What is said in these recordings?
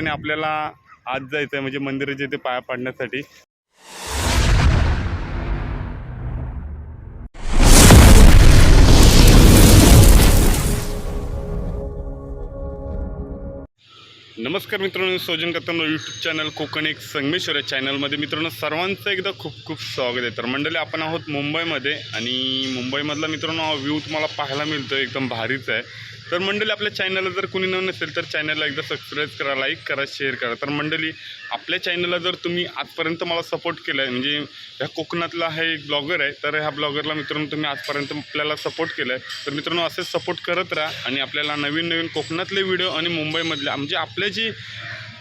वाटेने आपल्याला आज जायचं आहे म्हणजे मंदिराच्या इथे पाया पाडण्यासाठी. नमस्कार मित्रांनो सोजन करताना यूट्यूब चॅनल कोकण एक संगमेश्वर या चॅनलमध्ये मित्रांनो सर्वांचं एकदा खूप खूप स्वागत आहे. तर मंडळी आपण आहोत मुंबईमध्ये आणि मुंबईमधला मित्रांनो हा व्ह्यू तुम्हाला पाहायला मिळतो एकदम भारीच आहे. तर मंडळी आपल्या चॅनलला जर कोणी न नसेल तर चॅनलला एकदा सबस्क्राईब करा लाईक करा शेअर करा. तर मंडळी आपल्या चॅनलला जर तुम्ही आजपर्यंत मला सपोर्ट केला आहे म्हणजे ह्या कोकणातला हा एक ब्लॉगर आहे तर ह्या ब्लॉगरला मित्रांनो तुम्ही आजपर्यंत आपल्याला सपोर्ट केला आहे तर मित्रांनो असेच सपोर्ट करत राहा आणि आपल्याला नवीन नवीन कोकणातले व्हिडिओ आणि मुंबईमधल्या म्हणजे आपले जे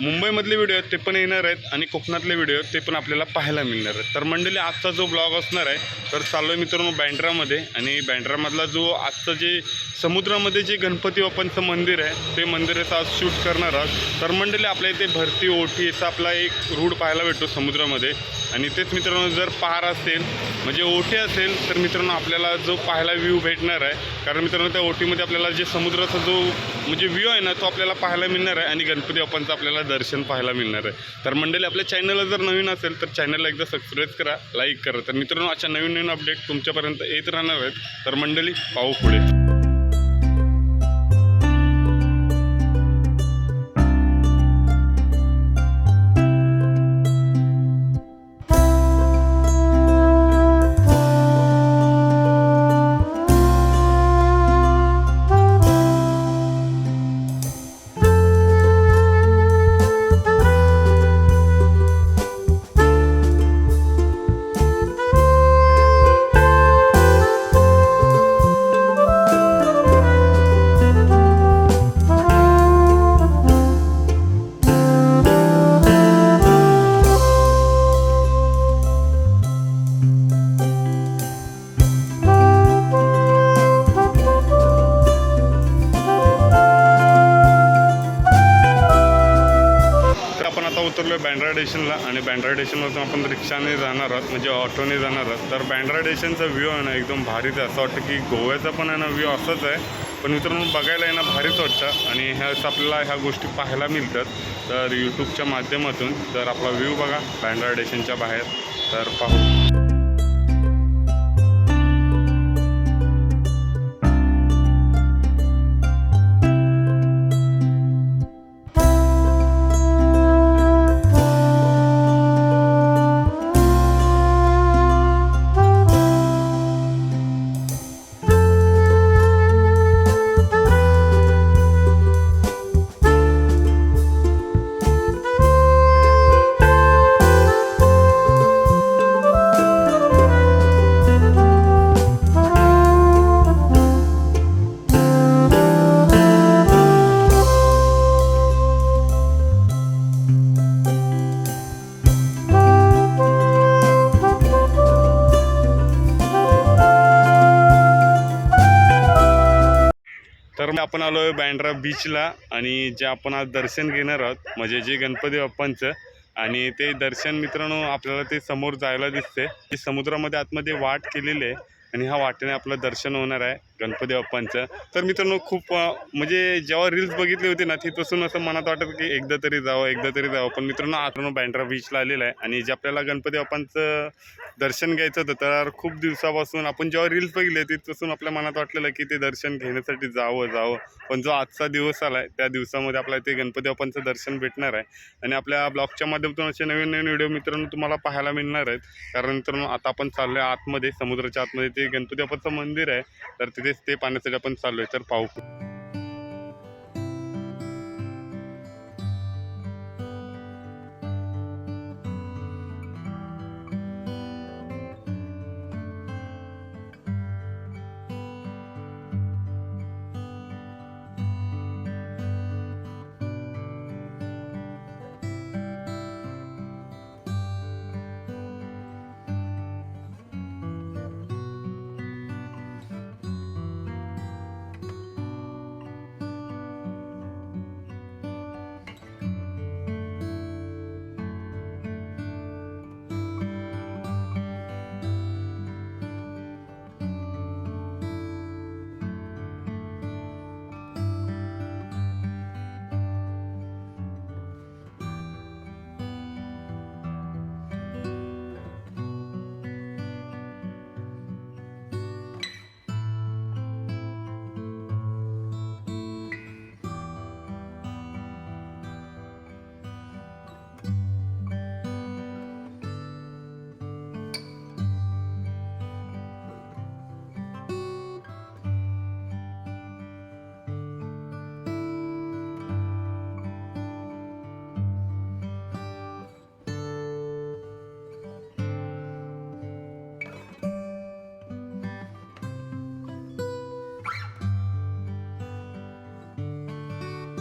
मुंबईमधले व्हिडिओ आहेत ते पण येणार आहेत आणि कोकणातले व्हिडिओ आहेत ते पण आपल्याला पाहायला मिळणार आहेत. तर मंडळी आजचा जो ब्लॉग असणार आहे तर चाललो आहे मित्रांनो बँड्रामध्ये. आणि बँड्रामधला जो आजचं जे समुद्रामध्ये जे गणपती बाप्पांचं मंदिर आहे ते मंदिराचं आज शूट करणार आहोत. तर मंडळी आपल्या इथे भरती ओटी याचा आपला एक रूट पाहायला भेटतो समुद्रामध्ये. आणि तेच मित्रांनो जर पहार असेल म्हणजे ओटी असेल तर मित्रांनो आपल्याला जो पाहायला व्ह्यू भेटणार आहे. कारण मित्रांनो त्या ओटीमध्ये आपल्याला जे समुद्राचा जो म्हणजे व्ह्यू आहे ना तो आपल्याला पाहायला मिळणार आहे. आणि गणपती बाप्पांचं आपल्याला दर्शन पाहायला मिळणार आहे. तर मंडळी आपल्या चॅनलला जर नवीन असेल तर चॅनलला एकदा सबस्क्राईब करा लाईक करा. तर मित्रांनो अशा नवीन नवीन अपडेट तुमच्यापर्यंत येत राहणार आहेत. तर मंडळी पाहू पुढे. आता उतरलो आहे बँड्रा स्टेशनला आणि बँड्रा स्टेशनवरून आपण रिक्षाने जाणार आहोत म्हणजे ऑटोने जाणार आहोत. तर बँड्रा स्टेशनचा व्ह्यू आहे ना एकदम भारीच आहे. असं वाटतं की गोव्याचा पण आहे ना व्ह्यू असंच आहे. पण मित्रांनो बघायला आहे ना भारीच वाटतं. आणि ह्याच आपल्याला ह्या गोष्टी पाहायला मिळतात. तर यूट्यूबच्या माध्यमातून तर आपला व्ह्यू बघा बँड्रा स्टेशनच्या बाहेर तर पाहू. आपण आलो आहे बँड्रा बीचला आणि जे आपण आज दर्शन घेणार आहोत म्हणजे जे गणपती बाप्पांचं आणि ते दर्शन मित्रांनो आपल्याला ते समोर जायला दिसते की समुद्रामध्ये आतमध्ये वाट केलेली आहे आणि ह्या वाटेने आपलं दर्शन होणार आहे. गणपती बाप्पांचं. तर मित्रांनो खूप म्हणजे जेव्हा रील्स बघितली होती ना तिथपासून असं मनात वाटत की एकदा तरी जावं एकदा तरी जावं. पण मित्रांनो आतून बँड्रा बीचला आलेलं आहे आणि जे आपल्याला गणपती बाप्पांचं दर्शन घ्यायचं होतं तर खूप दिवसापासून आपण जेव्हा रील्स बघितले तिथपासून आपल्या मनात वाटलेलं की ते दर्शन घेण्यासाठी जावं जावं. पण जो आजचा दिवस आला आहे त्या दिवसामध्ये आपल्याला ते गणपती बाप्पांचं दर्शन भेटणार आहे. आणि आपल्या ब्लॉगच्या माध्यमातून असे नवीन नवीन व्हिडिओ मित्रांनो तुम्हाला पाहायला मिळणार आहेत. कारण मित्रांनो आता आपण चाललो आहे आतमध्ये समुद्राच्या आतमध्ये ते गणपती बाप्पाचं मंदिर आहे. तर तिथे ते पाण्यासाठी आपण चाललो आहे तर पाहू.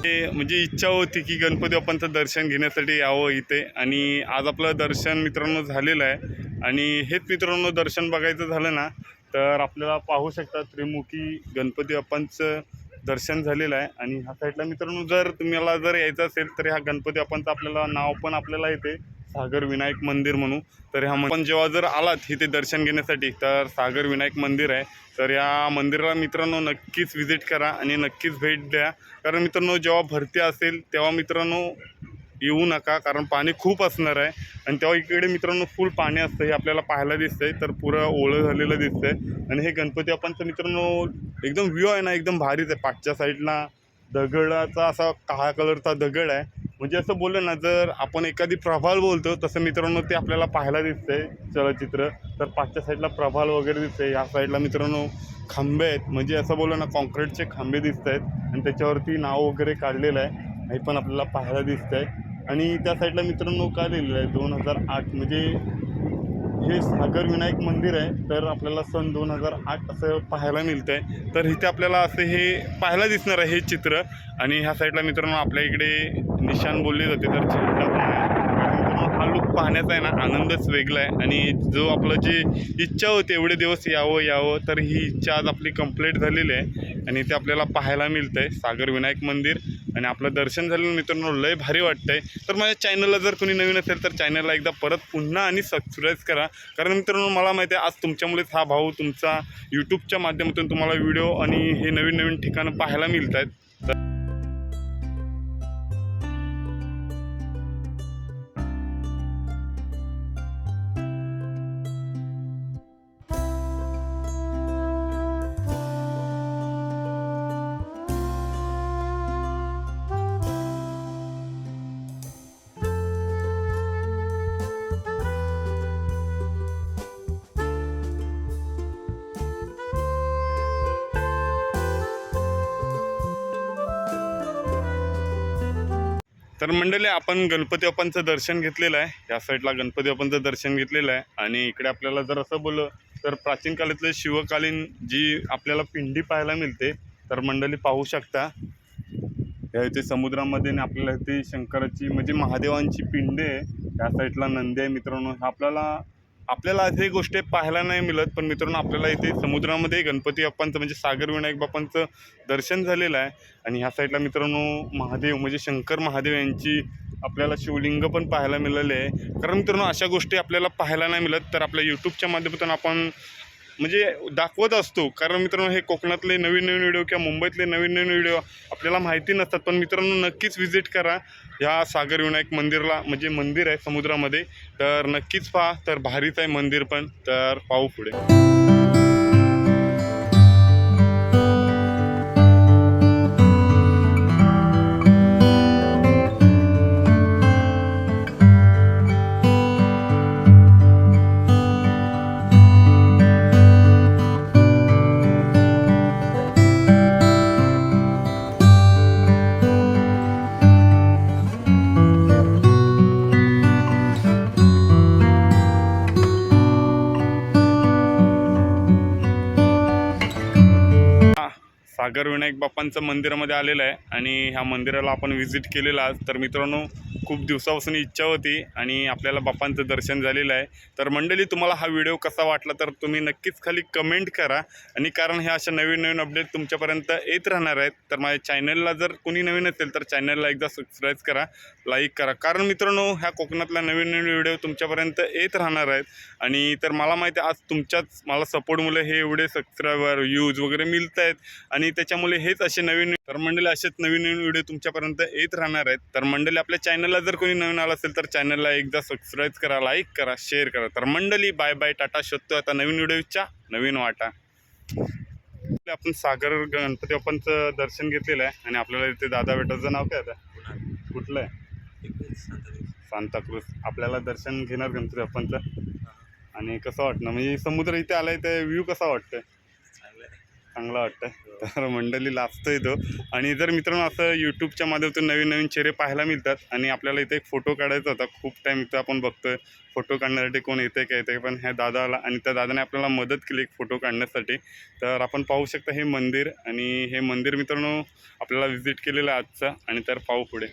ते म्हणजे इच्छा होती की गणपती बाप्पांचं दर्शन घेण्यासाठी यावं इथे. आणि आज आपलं दर्शन मित्रांनो झालेलं आहे. आणि हेच मित्रांनो दर्शन बघायचं झालं ना तर आपल्याला पाहू शकता त्रिमुखी गणपती बाप्पांचं दर्शन झालेलं आहे. आणि ह्या साईडला मित्रांनो जर तुम्हाला जर यायचं असेल तर ह्या गणपती बाप्पांचं आपल्याला नाव पण आपल्याला येते. सागर विनायक मंदिर म्हणून तर ह्या पण जेव्हा जर आलात इथे दर्शन घेण्यासाठी तर सागर विनायक मंदिर आहे. तर या मंदिराला मित्रांनो नक्कीच व्हिजिट करा आणि नक्कीच भेट द्या. कारण मित्रांनो जेव्हा भरती असेल तेव्हा मित्रांनो येऊ नका. कारण पाणी खूप असणार आहे. आणि तेव्हा इकडे मित्रांनो फुल पाणी असतं. हे आपल्याला पाहायला दिसतंय. तर पुरं ओळं झालेलं दिसतंय. आणि हे गणपती आपणचं मित्रांनो एकदम व्ह्यू आहे ना एकदम भारीच आहे. पाठच्या साईडला दगडाचा असा काळा कलरचा दगड आहे. म्हणजे असं बोललं ना जर आपण एखादी प्रभाल बोलतो तसं मित्रांनो ते आपल्याला पाहायला दिसतंय चलचित्र. तर पाचच्या साईडला प्रभाल वगैरे दिसते या साईडला मित्रांनो खांबे आहेत. म्हणजे असं बोललं ना कॉन्क्रीटचे खांबे दिसत आहेत आणि त्याच्यावरती नाव वगैरे काढलेलं आहे. हे पण आपल्याला पाहायला दिसत आहे आणि त्या साईडला मित्रांनो काय लिहिलेलं आहे? दोन हजार आठ म्हणजे हे सागर विनायक मंदिर आहे तर आपल्याला सन दोन हजार आठ असं पाहायला मिळतं आहे तर इथे आपल्याला असं हे पाहायला दिसणार आहे हे चित्र. आणि ह्या साईडला मित्रांनो आपल्या इकडे निशाण बोलले जाते तर झेंडा पण आहे तर मित्रांनो हा लुक पाहण्याचा आहे ना आनंदच वेगळा आहे. आणि जो आपलं जे इच्छा होती एवढे दिवस यावं यावं तर ही इच्छा आज आपली कंप्लीट झालेली आहे. आणि ते आपल्याला पाहायला मिळतं आहे सागर विनायक मंदिर. आणि आपलं दर्शन झालेलं मित्रांनो लय भारी वाटतंय. तर माझ्या चॅनलला जर कोणी नवीन असेल तर चॅनलला एकदा परत पुन्हा आणि सबस्क्राईब करा. कारण मित्रांनो मला माहिती आहे आज तुमच्यामुळेच हा भाऊ तुमचा यूट्यूबच्या माध्यमातून तुम्हाला व्हिडिओ आणि हे नवीन नवीन ठिकाणं पाहायला मिळत आहेत तर तर मंडळी आपण गणपती बाप्पांचं दर्शन घेतलेलं आहे. या साईडला गणपती बाप्पांचं दर्शन घेतलेलं आहे. आणि इकडे आपल्याला जर असं बोललं तर प्राचीन काळातलं शिवकालीन जी आपल्याला पिंडी पाहायला मिळते तर मंडळी पाहू शकता. या इथे समुद्रामध्ये आणि आपल्याला इथे शंकराची म्हणजे महादेवांची पिंडे आहे. या साईडला नंदी आहे मित्रांनो. हा आपल्याला आपल्याला हे गोष्ट पाहायला नाही मिळत पण मित्रांनो आपल्याला इथे समुद्रामध्ये गणपती बाप्पांचं म्हणजे सागर विनायक बाप्पांचं दर्शन झालेलं आहे. आणि ह्या साईडला मित्रांनो महादेव म्हणजे शंकर महादेव यांची आपल्याला शिवलिंग पण पाहायला मिळाले आहे. कारण मित्रांनो अशा गोष्टी आपल्याला पाहायला नाही मिळत. तर आपल्या यूट्यूबच्या माध्यमातून आपण म्हणजे दाखवत असतो. कारण मित्रांनो हे कोकणातले नवीन नवीन व्हिडिओ किंवा मुंबईतले नवीन नवीन व्हिडिओ आपल्याला माहिती नसतात. पण मित्रांनो नक्कीच व्हिजिट करा. ह्या सागर विनायक मंदिरला म्हणजे मंदिर आहे समुद्रामध्ये. तर नक्कीच पहा. तर भारीच आहे मंदिर पण. तर पाहू पुढे. सागर विनायक बाप्पांचं मंदिरामध्ये आलेलं आहे आणि ह्या मंदिराला आपण व्हिजिट केलेला आज. तर मित्रांनो खूप दिवसापासून इच्छा होती आणि आपल्याला बाप्पांचं दर्शन झालेलं आहे. तर मंडळी तुम्हाला हा व्हिडिओ कसा वाटला तर तुम्ही नक्कीच खाली कमेंट करा. आणि कारण ह्या अशा नवीन नवीन अपडेट तुमच्यापर्यंत येत राहणार आहेत. तर माझ्या चॅनलला जर कोणी नवीन असेल तर चॅनलला एकदा सबस्क्राईब करा लाईक करा. कारण मित्रांनो ह्या कोकणातल्या नवीन नवीन व्हिडिओ तुमच्यापर्यंत येत राहणार आहेत. आणि तर मला माहिती आहे आज तुमच्याच मला सपोर्टमुळे हे एवढे सबस्क्रायबर व्ह्यूज वगैरे मिळत आहेत आणि त्याच्यामुळे हेच असे नवीन तर मंडळी असेच नवीन नवीन व्हिडिओ तुमच्यापर्यंत येत राहणार आहेत. तर मंडळी आपल्या चॅनलला जर कोणी नवीन आलं असेल तर चॅनलला एकदा सबस्क्राईब करा लाईक करा शेअर करा. तर मंडळी बाय बाय टाटा शोधतो आता नवीन व्हिडिओच्या नवीन वाटा. आपण सागर गणपती बाप्पांचं दर्शन घेतलेलं आहे आणि आपल्याला इथे दादा बेटाचं नाव काय आता? कुठलं आहे? सांताक्रूज. आपल्याला दर्शन घेणार गणपती बाप्पांचं. आणि कसं वाटणं म्हणजे समुद्र इथे आलाय तर व्ह्यू कसा वाटतंय? चांगला वाटतं तर मंडळी लाजतो तो. आणि जर मित्रांनो असं यूट्यूबच्या माध्यमातून नवीन नवीन चेहरे पाहायला मिळतात आणि आपल्याला इथे एक फोटो काढायचा होता खूप टाईम इथं आपण बघतोय. फोटो काढण्यासाठी कोण येते काय येते पण ह्या दादाला आणि त्या दादाने आपल्याला मदत केली एक फोटो काढण्यासाठी. तर आपण पाहू शकता हे मंदिर आणि हे मंदिर मित्रांनो आपल्याला व्हिजिट केलेलं आहे आजचं आणि तर पाहू पुढे.